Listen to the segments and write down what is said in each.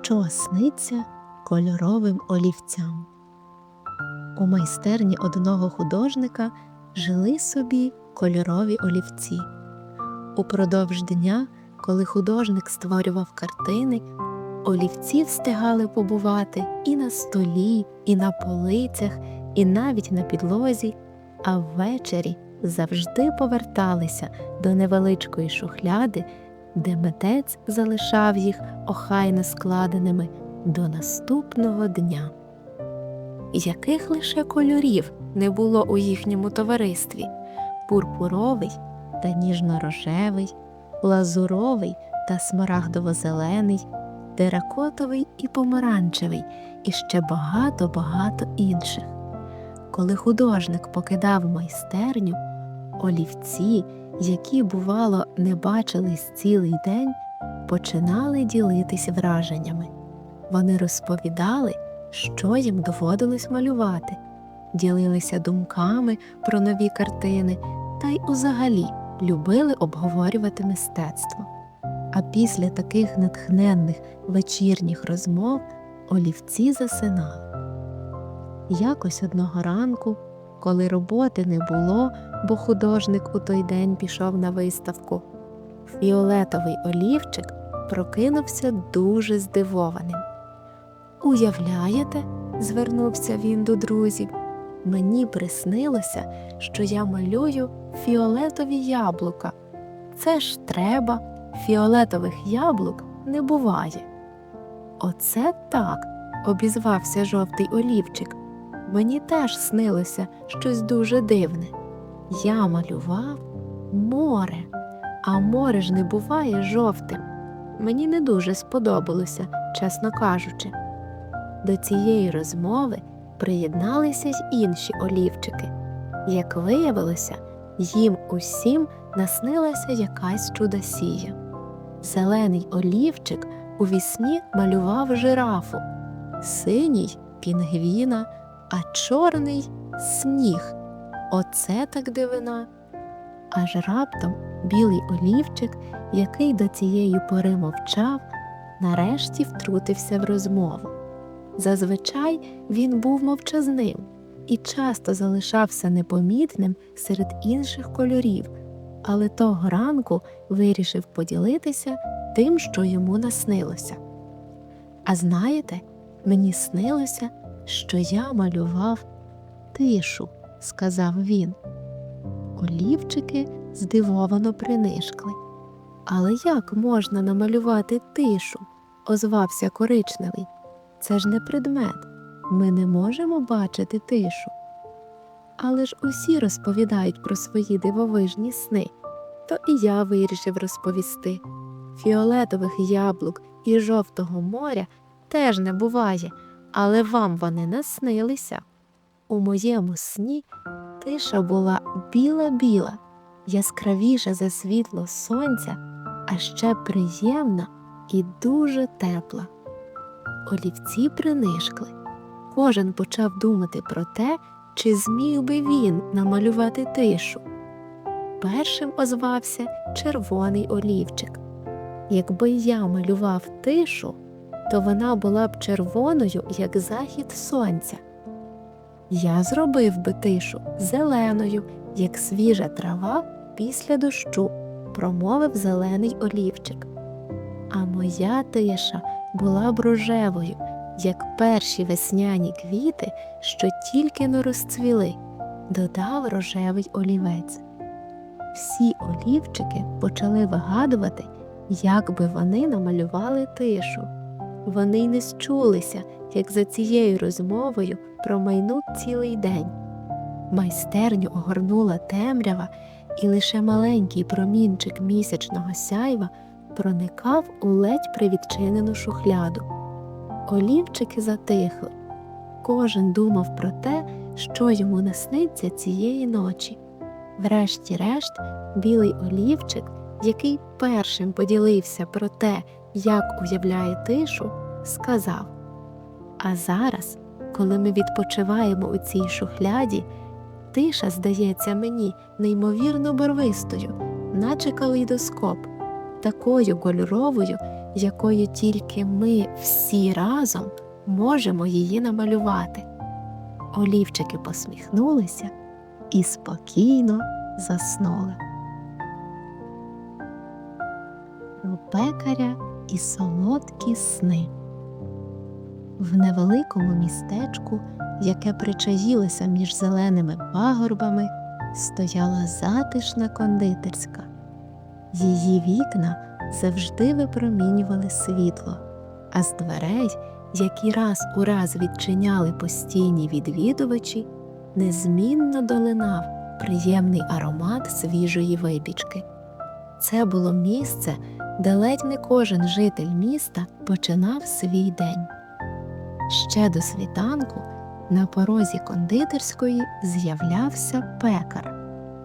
що сниться кольоровим олівцям. У майстерні одного художника жили собі кольорові олівці. Упродовж дня, коли художник створював картини, олівці встигали побувати і на столі, і на полицях, і навіть на підлозі, а ввечері завжди поверталися до невеличкої шухляди, де митець залишав їх охайно складеними до наступного дня. Яких лише кольорів не було у їхньому товаристві пурпуровий та ніжно-рожевий, лазуровий та смарагдово-зелений, теракотовий і помаранчевий, і ще багато-багато інших. Коли художник покидав майстерню, олівці, які, бувало, не бачились цілий день, починали ділитись враженнями. Вони розповідали, що їм доводилось малювати, ділилися думками про нові картини та й узагалі любили обговорювати мистецтво. А після таких натхненних вечірніх розмов олівці засинали. Якось одного ранку, коли роботи не було, бо художник у той день пішов на виставку, фіолетовий олівчик прокинувся дуже здивованим. Уявляєте, звернувся він до друзів, мені приснилося, що я малюю фіолетові яблука. Це ж треба, фіолетових яблук не буває. Оце так, обізвався жовтий олівчик. Мені теж снилося щось дуже дивне. Я малював море, а море ж не буває жовтим. Мені не дуже сподобалося, чесно кажучи. До цієї розмови приєдналися й інші олівчики. Як виявилося, їм усім наснилася якась чудосія. Зелений олівчик у вісні малював жирафу, синій пінгвіна, а чорний сніг. Оце так дивина. Аж раптом білий олівчик, який до цієї пори мовчав, нарешті втрутився в розмову. Зазвичай він був мовчазним і часто залишався непомітним серед інших кольорів, але того ранку вирішив поділитися тим, що йому наснилося. А знаєте, мені снилося, що я малював тишу, сказав він. Олівчики здивовано принишкли. Але як можна намалювати тишу? озвався коричневий. Це ж не предмет. Ми не можемо бачити тишу. Але ж усі розповідають про свої дивовижні сни, то і я вирішив розповісти. Фіолетових яблук і жовтого моря теж не буває, але вам вони наснилися. У моєму сні тиша була біла-біла, яскравіша за світло сонця, а ще приємна і дуже тепла. Олівці принишкли. Кожен почав думати про те, чи зміг би він намалювати тишу. Першим озвався червоний олівчик. Якби я малював тишу, то вона була б червоною, як захід сонця. Я зробив би тишу зеленою, як свіжа трава після дощу, промовив зелений олівчик. А моя тиша була б рожевою, як перші весняні квіти, що тільки но розцвіли, додав рожевий олівець. Всі олівчики почали вигадувати, як би вони намалювали тишу. Вони й не счулися, як за цією розмовою промайнув цілий день. Майстерню огорнула темрява, і лише маленький промінчик місячного сяйва проникав у ледь привідчинену шухляду. Олівчики затихли. Кожен думав про те, що йому насниться цієї ночі. Врешті-решт, білий олівчик, який першим поділився про те, як уявляє тишу, сказав А зараз, коли ми відпочиваємо у цій шухляді, тиша здається мені неймовірно барвистою, наче калейдоскоп. такою кольоровою, якою тільки ми всі разом можемо її намалювати. Олівчики посміхнулися і спокійно заснули. Про пекаря і солодкі сни. В невеликому містечку, яке причаїлося між зеленими пагорбами, стояла затишна кондитерська. Її вікна завжди випромінювали світло, а з дверей, які раз у раз відчиняли постійні відвідувачі, незмінно долинав приємний аромат свіжої випічки. Це було місце, де ледь не кожен житель міста починав свій день. Ще до світанку на порозі кондитерської з'являвся пекар,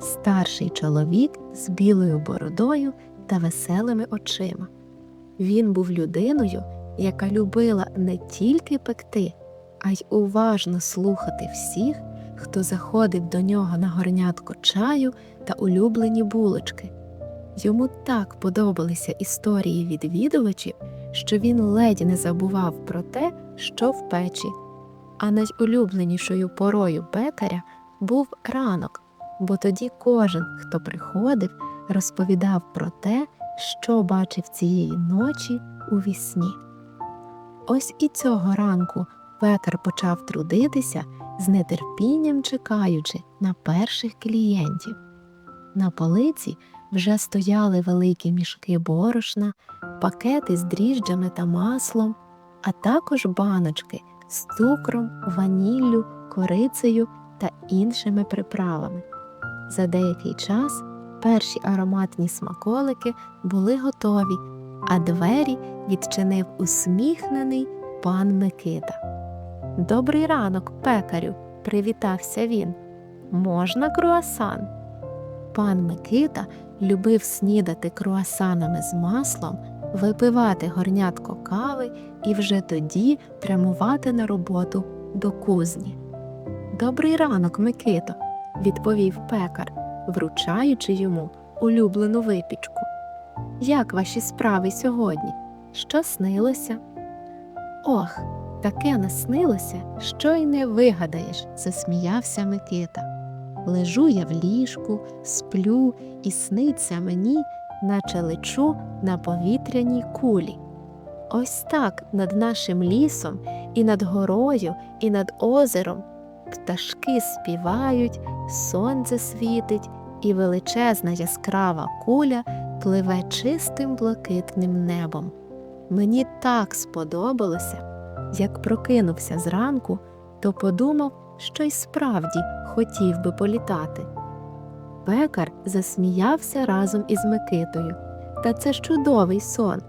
старший чоловік з білою бородою та веселими очима. Він був людиною, яка любила не тільки пекти, а й уважно слухати всіх, хто заходив до нього на горнятко чаю та улюблені булочки. Йому так подобалися історії відвідувачів, що він ледь не забував про те, що в печі. А найулюбленішою порою пекаря був ранок, бо тоді кожен, хто приходив, розповідав про те, що бачив цієї ночі у вісні. Ось і цього ранку пекар почав трудитися, з нетерпінням чекаючи на перших клієнтів. На полиці вже стояли великі мішки борошна, пакети з дріжджами та маслом, а також баночки з цукром, ваніллю, корицею та іншими приправами. За деякий час перші ароматні смаколики були готові, а двері відчинив усміхнений пан Микита. Добрий ранок, пекарю, привітався він. Можна круасан? Пан Микита любив снідати круасанами з маслом, випивати горнятко кави і вже тоді прямувати на роботу до кузні. Добрий ранок, Микито, відповів пекар, вручаючи йому улюблену випічку. Як ваші справи сьогодні? Що снилося? Ох, таке наснилося, що й не вигадаєш, засміявся Микита. Лежу я в ліжку, сплю і сниться мені, наче лечу на повітряній кулі. Ось так над нашим лісом, і над горою, і над озером пташки співають, сонце світить, і величезна яскрава куля пливе чистим блакитним небом. Мені так сподобалося, як прокинувся зранку, то подумав, що й справді хотів би політати. Пекар засміявся разом із Микитою. Та це ж чудовий сон,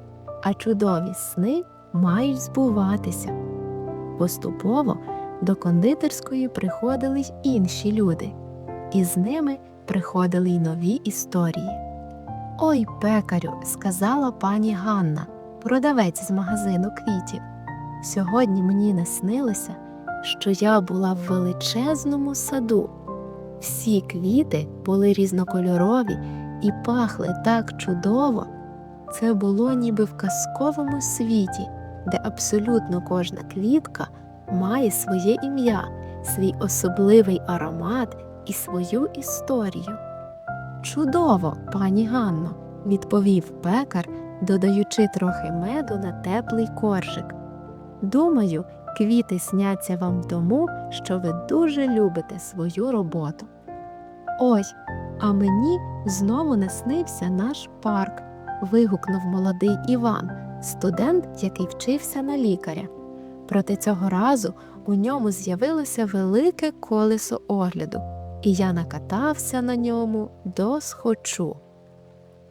а чудові сни мають збуватися. Поступово до кондитерської приходили й інші люди, і з ними приходили й нові історії. Ой, пекарю, сказала пані Ганна, продавець з магазину квітів. Сьогодні мені наснилося, що я була в величезному саду. Всі квіти були різнокольорові і пахли так чудово. Це було ніби в казковому світі, де абсолютно кожна квітка має своє ім'я, свій особливий аромат і свою історію. Чудово, пані Ганно, відповів пекар, додаючи трохи меду на теплий коржик. Думаю, квіти сняться вам тому, що ви дуже любите свою роботу. Ой, а мені знову наснився наш парк, вигукнув молодий Іван, студент, який вчився на лікаря. Проте цього разу у ньому з'явилося велике колесо огляду, і я накатався на ньому до схочу.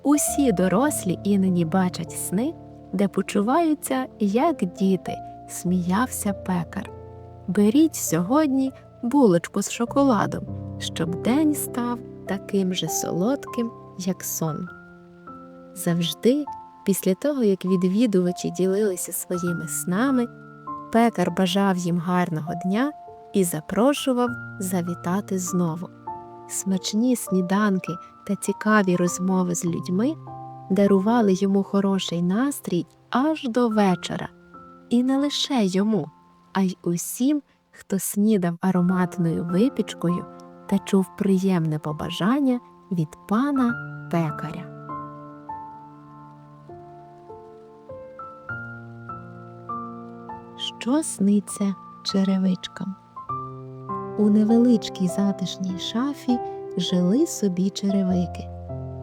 Усі дорослі інині бачать сни, де почуваються як діти, сміявся пекар. Беріть сьогодні булочку з шоколадом, щоб день став таким же солодким, як сон. Завжди, після того, як відвідувачі ділилися своїми снами, пекар бажав їм гарного дня і запрошував завітати знову. Смачні сніданки та цікаві розмови з людьми дарували йому хороший настрій аж до вечора. І не лише йому, а й усім, хто снідав ароматною випічкою та чув приємне побажання від пана пекаря. Що сниться черевичкам? У невеличкій затишній шафі жили собі черевики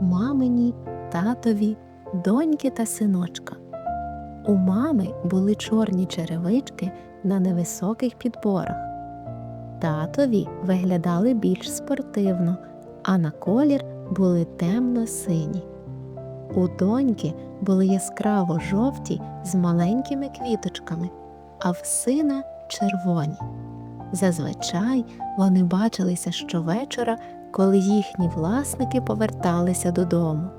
мамині, татові, доньки та синочка. У мами були чорні черевички на невисоких підборах. Татові виглядали більш спортивно, а на колір були темно-сині. У доньки були яскраво жовті з маленькими квіточками, а в сина червоні. Зазвичай вони бачилися щовечора, коли їхні власники поверталися додому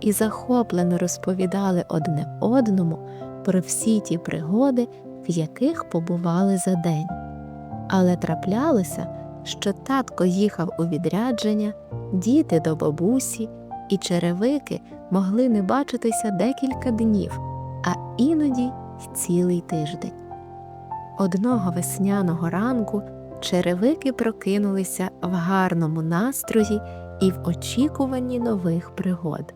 і захоплено розповідали одне одному про всі ті пригоди, в яких побували за день. Але траплялося, що татко їхав у відрядження, діти до бабусі, і черевики могли не бачитися декілька днів, а іноді й цілий тиждень. Одного весняного ранку черевики прокинулися в гарному настрої і в очікуванні нових пригод.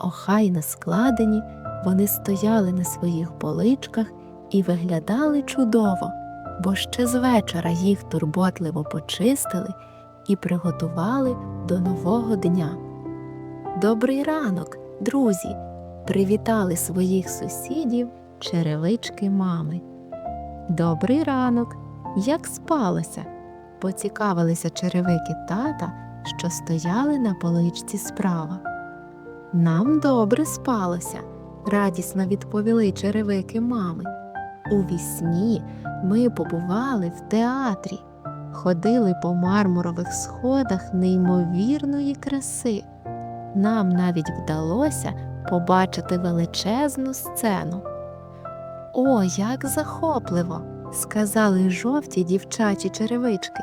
Охайно складені, вони стояли на своїх поличках і виглядали чудово, бо ще з вечора їх турботливо почистили і приготували до нового дня. Добрий ранок, друзі! Привітали своїх сусідів черевички мами. Добрий ранок! Як спалося? поцікавилися черевики тата, що стояли на поличці справа. Нам добре спалося, радісно відповіли черевики мами. У вісні ми побували в театрі, ходили по мармурових сходах неймовірної краси. Нам навіть вдалося побачити величезну сцену. О, як захопливо! сказали жовті дівчачі черевички.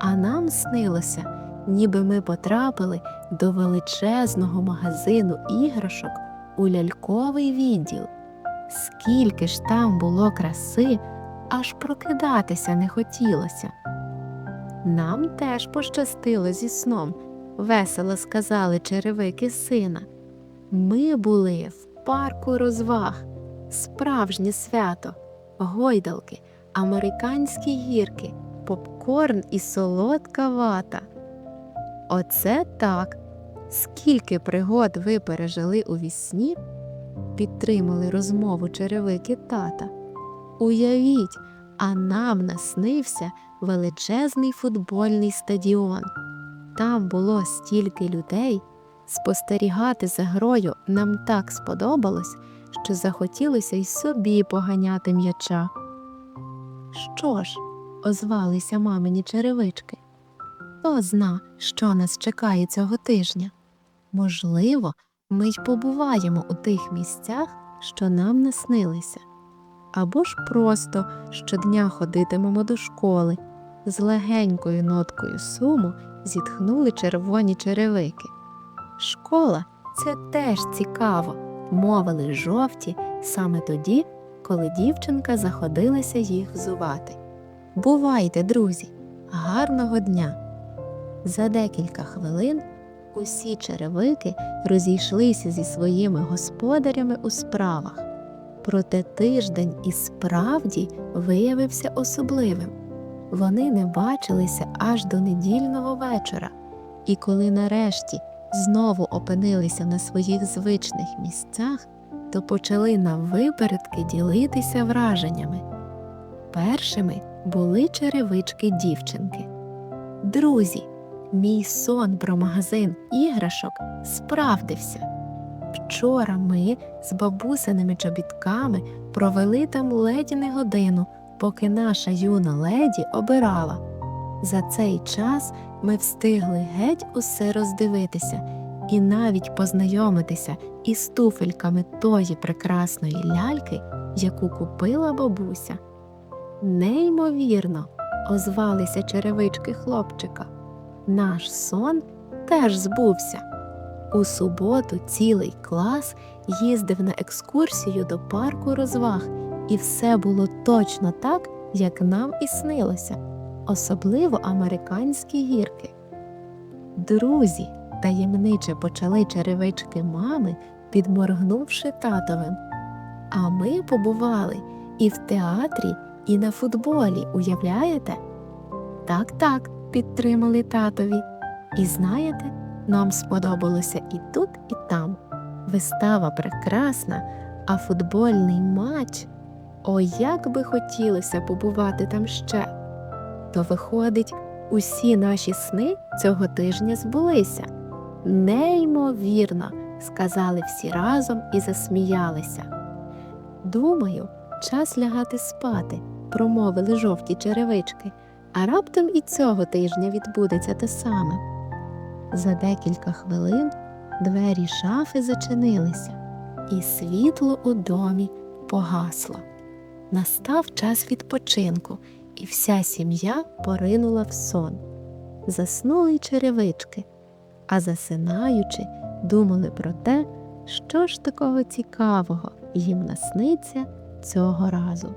А нам снилося, ніби ми потрапили до величезного магазину іграшок у ляльковий відділ. Скільки ж там було краси, аж прокидатися не хотілося. Нам теж пощастило зі сном, весело сказали черевики сина. Ми були в парку розваг, справжнє свято, гойдалки, американські гірки, попкорн і солодка вата. Оце так. Скільки пригод ви пережили у вісні? Підтримали розмову черевики тата. Уявіть, а нам наснився величезний футбольний стадіон. Там було стільки людей. Спостерігати за грою нам так сподобалось, що захотілося й собі поганяти м'яча. Що ж, озвалися мамині черевички. Хто зна, що нас чекає цього тижня? Можливо, ми й побуваємо у тих місцях, що нам наснилися, або ж просто щодня ходитимемо до школи. З легенькою ноткою суму зітхнули червоні черевики. Школа це теж цікаво, мовили жовті саме тоді, коли дівчинка заходилася їх взувати. Бувайте, друзі, гарного дня! За декілька хвилин усі черевики розійшлися зі своїми господарями у справах. Проте тиждень і справді виявився особливим. Вони не бачилися аж до недільного вечора, і коли нарешті знову опинилися на своїх звичних місцях, то почали наввипередки ділитися враженнями. Першими були черевички дівчинки. Друзі, мій сон про магазин іграшок справдився. Вчора ми з бабусиними чобітками провели там ледь не годину, поки наша юна леді обирала. За цей час ми встигли геть усе роздивитися і навіть познайомитися із туфельками тої прекрасної ляльки, яку купила бабуся. Неймовірно, озвалися черевички хлопчика. Наш сон теж збувся. У суботу цілий клас їздив на екскурсію до парку розваг, і все було точно так, як нам і снилося, особливо американські гірки. Друзі, таємниче почали черевички мами, підморгнувши татовим. А ми побували і в театрі, і на футболі, уявляєте? Так, так, підтримали татові. І знаєте, нам сподобалося і тут, і там. Вистава прекрасна, а футбольний матч. Ой, як би хотілося побувати там ще. То виходить, усі наші сни цього тижня збулися. Неймовірно, сказали всі разом і засміялися. Думаю, час лягати спати, промовили жовті черевички, а раптом і цього тижня відбудеться те саме. За декілька хвилин двері шафи зачинилися, і світло у домі погасло. Настав час відпочинку, і вся сім'я поринула в сон. Заснули черевички, а засинаючи, думали про те, що ж такого цікавого їм насниться цього разу.